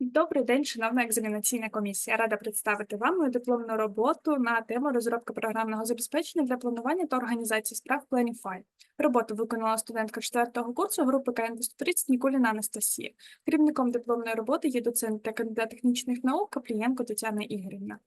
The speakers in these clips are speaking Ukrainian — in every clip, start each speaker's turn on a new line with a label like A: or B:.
A: Добрий день, шановна екзаменаційна комісія. Рада представити вам мою дипломну роботу на тему розробка програмного забезпечення для планування та організації справ Planify. Роботу виконала студентка 4 курсу групи КНД-130 Нікуліна Анастасія. Керівником дипломної роботи є доцент та кандидат технічних наук Каплієнко Тетяна Ігорівна.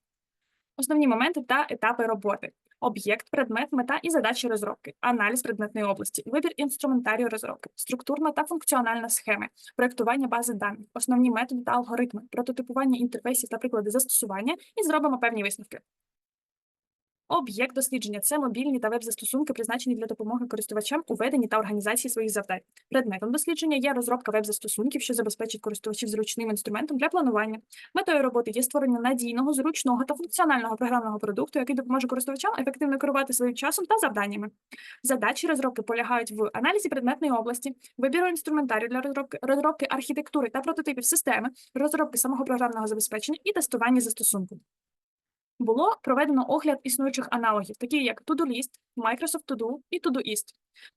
A: Основні моменти та етапи роботи. Об'єкт, предмет, мета і задачі розробки, аналіз предметної області, вибір інструментарію розробки, структурна та функціональна схеми, проєктування бази даних, основні методи та алгоритми, прототипування інтерфейсів та приклади застосування і зробимо певні висновки. Об'єкт дослідження це мобільні та веб-застосунки, призначені для допомоги користувачам у веденні та організації своїх завдань. Предметом дослідження є розробка веб-застосунків, що забезпечить користувачів зручним інструментом для планування. Метою роботи є створення надійного, зручного та функціонального програмного продукту, який допоможе користувачам ефективно керувати своїм часом та завданнями. Задачі розробки полягають в аналізі предметної області, вибіру інструментарію для розробки, розробки архітектури та прототипів системи, розробки самого програмного забезпечення і тестування застосунку. Було проведено огляд існуючих аналогів, такі як To-Do-List, Microsoft To-Do і Todoist.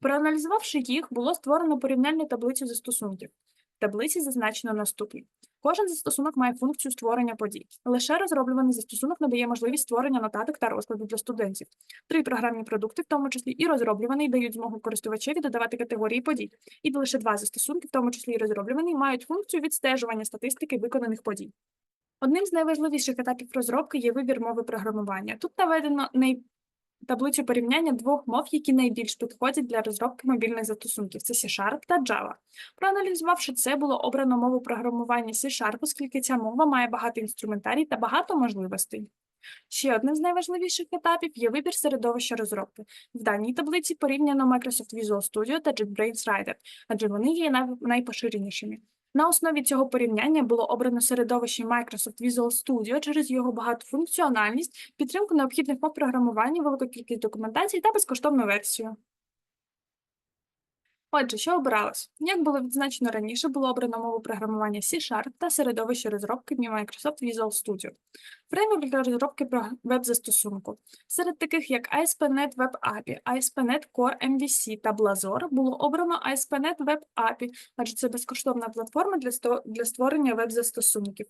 A: Проаналізувавши їх, було створено порівняльну таблицю застосунків. В таблиці зазначено наступне. Кожен застосунок має функцію створення подій. Лише розроблюваний застосунок надає можливість створення нотаток та розкладів для студентів. Три програмні продукти, в тому числі і розроблюваний, дають змогу користувачеві додавати категорії подій. І лише два застосунки, в тому числі і розроблюваний, мають функцію відстежування статистики виконаних подій. Одним з найважливіших етапів розробки є вибір мови програмування. Тут наведено най... таблицю порівняння двох мов, які найбільш підходять для розробки мобільних застосунків це C-Sharp та Java. Проаналізувавши це, було обрано мову програмування C-Sharp, оскільки ця мова має багато інструментарій та багато можливостей. Ще одним з найважливіших етапів є вибір середовища розробки. В даній таблиці порівняно Microsoft Visual Studio та JetBrains Rider, адже вони є найпоширенішими. На основі цього порівняння було обрано середовище Microsoft Visual Studio через його багатофункціональність, підтримку необхідних мов програмування, велику кількість документацій та безкоштовну версію. Отже, що обиралось? Як було відзначено раніше, було обрано мову програмування C-Sharp та середовище розробки Microsoft Visual Studio. Фреймворк для розробки веб-застосунку. Серед таких як ASP.NET Web API, ASP.NET Core MVC та Blazor було обрано ASP.NET Web API, адже це безкоштовна платформа для, створення веб-застосунків.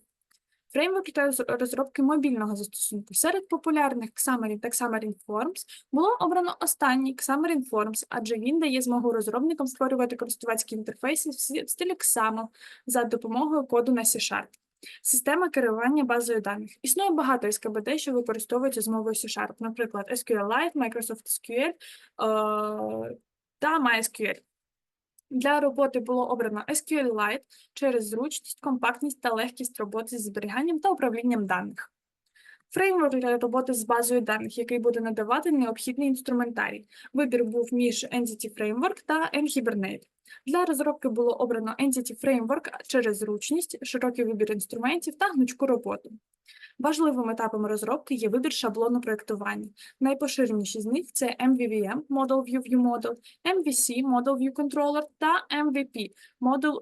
A: Фреймворк для розробки мобільного застосунку. Серед популярних Xamarin та Xamarin Forms було обрано останній Xamarin Forms, адже він дає змогу розробникам створювати користувацькі інтерфейси в стилі XAML за допомогою коду на C-Sharp. Система керування базою даних. Існує багато СКБД, що використовуються з мовою C-Sharp, наприклад, SQLite, Microsoft SQL е та MySQL. Для роботи було обрано SQLite через зручність, компактність та легкість роботи з зберіганням та управлінням даних. Фреймворк для роботи з базою даних, який буде надавати необхідний інструментарій. Вибір був між Entity Framework та mHibernate. Для розробки було обрано Entity Framework через зручність, широкий вибір інструментів та гнучку роботу. Важливим етапом розробки є вибір шаблону проєктування. Найпоширеніші з них це MVVM – Model View View Model, MVC – Model View Controller та MVP – Model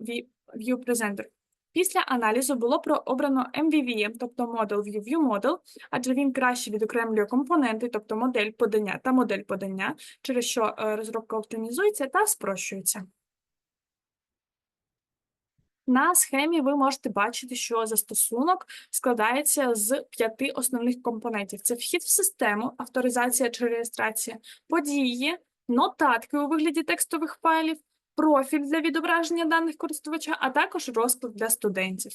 A: View Presenter. Після аналізу було обрано MVVM, тобто Model View View Model, адже він краще відокремлює компоненти, тобто модель подання та модель подання, через що е, розробка оптимізується та спрощується. На схемі ви можете бачити, що застосунок складається з п'яти основних компонентів: це вхід в систему, авторизація чи реєстрація, події, нотатки у вигляді текстових файлів, профіль для відображення даних користувача, а також розклад для студентів.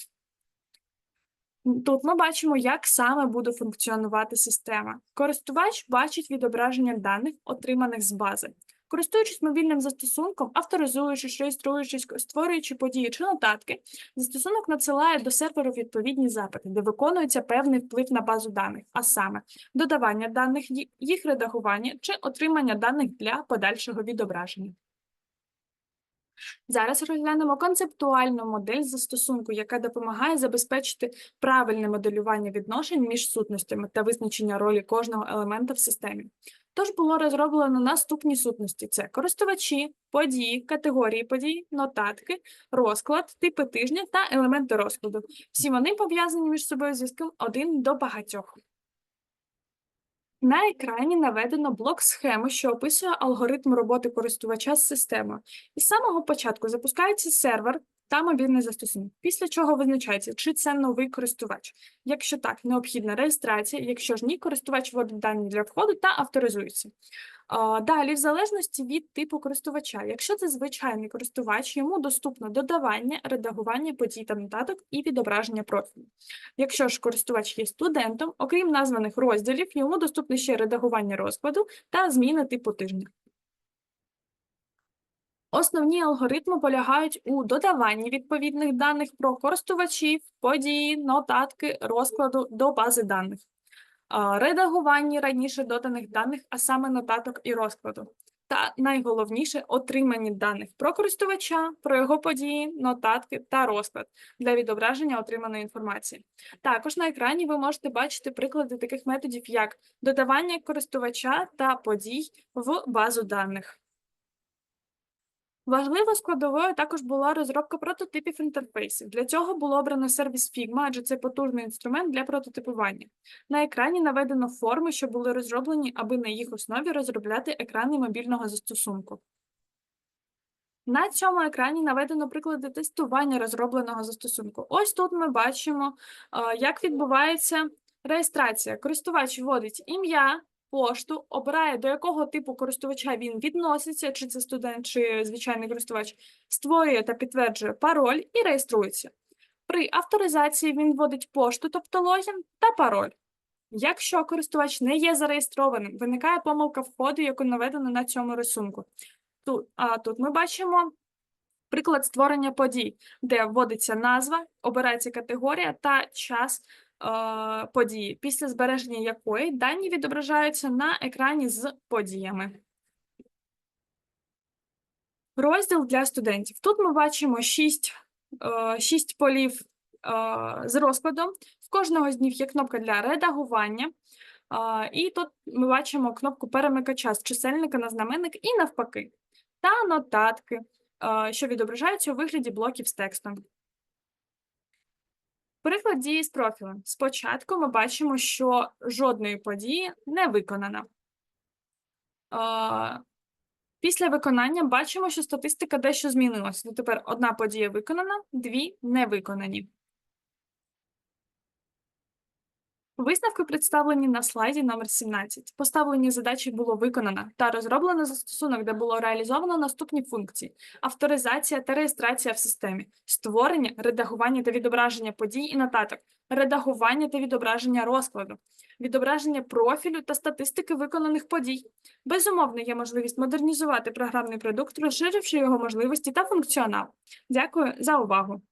A: Тут ми бачимо, як саме буде функціонувати система. Користувач бачить відображення даних, отриманих з бази. Користуючись мобільним застосунком, авторизуючись, реєструючись, створюючи події чи нотатки, застосунок надсилає до серверу відповідні запити, де виконується певний вплив на базу даних, а саме додавання даних, їх редагування чи отримання даних для подальшого відображення. Зараз розглянемо концептуальну модель застосунку, яка допомагає забезпечити правильне моделювання відношень між сутностями та визначення ролі кожного елемента в системі. Тож було розроблено наступні сутності: це користувачі, події, категорії подій, нотатки, розклад, типи тижня та елементи розкладу. Всі вони пов'язані між собою зв'язком один до багатьох. На екрані наведено блок схеми, що описує алгоритм роботи користувача з системою. Із самого початку запускається сервер, та мобільний застосунок. Після чого визначається, чи це новий користувач. Якщо так, необхідна реєстрація. Якщо ж ні, користувач вводить дані для входу та авторизується. Далі, в залежності від типу користувача, якщо це звичайний користувач, йому доступно додавання, редагування подій та нотаток і відображення профілю. Якщо ж користувач є студентом, окрім названих розділів, йому доступне ще редагування розкладу та зміни типу тижня. Основні алгоритми полягають у додаванні відповідних даних про користувачів, події, нотатки, розкладу до бази даних, редагуванні раніше доданих даних, а саме нотаток і розкладу. Та найголовніше отриманні даних про користувача, про його події, нотатки та розклад для відображення отриманої інформації. Також на екрані ви можете бачити приклади таких методів, як додавання користувача та подій в базу даних. Важливою складовою також була розробка прототипів інтерфейсів. Для цього було обрано сервіс Figma, адже це потужний інструмент для прототипування. На екрані наведено форми, що були розроблені, аби на їх основі розробляти екрани мобільного застосунку. На цьому екрані наведено приклади тестування розробленого застосунку. Ось тут ми бачимо, е, як відбувається реєстрація. Користувач вводить ім'я, пошту, обирає, до якого типу користувача він відноситься, чи це студент, чи звичайний користувач, створює та підтверджує пароль і реєструється. При авторизації він вводить пошту, тобто логін, та пароль. Якщо користувач не є зареєстрованим, виникає помилка входу, яку наведено на цьому рисунку. Тут, а тут ми бачимо приклад створення подій, де вводиться назва, обирається категорія та час події, після збереження якої дані відображаються на екрані з подіями. Розділ для студентів. Тут ми бачимо 6, е, 6 полів з розкладом. В кожного з них є кнопка для редагування. І тут ми бачимо кнопку перемикача з чисельника на знаменник і навпаки, та нотатки, що відображаються у вигляді блоків з текстом. Приклад дії з профілем. Спочатку ми бачимо, що жодної події не виконано. Після виконання бачимо, що статистика дещо змінилася. Тепер одна подія виконана, дві не виконані. Висновки представлені на слайді номер 17. Поставлені задачі було виконано та розроблено застосунок, де було реалізовано наступні функції: авторизація та реєстрація в системі, створення, редагування та відображення подій і нотаток, редагування та відображення розкладу, відображення профілю та статистики виконаних подій. Безумовно, є можливість модернізувати програмний продукт, розширивши його можливості та функціонал. Дякую за увагу!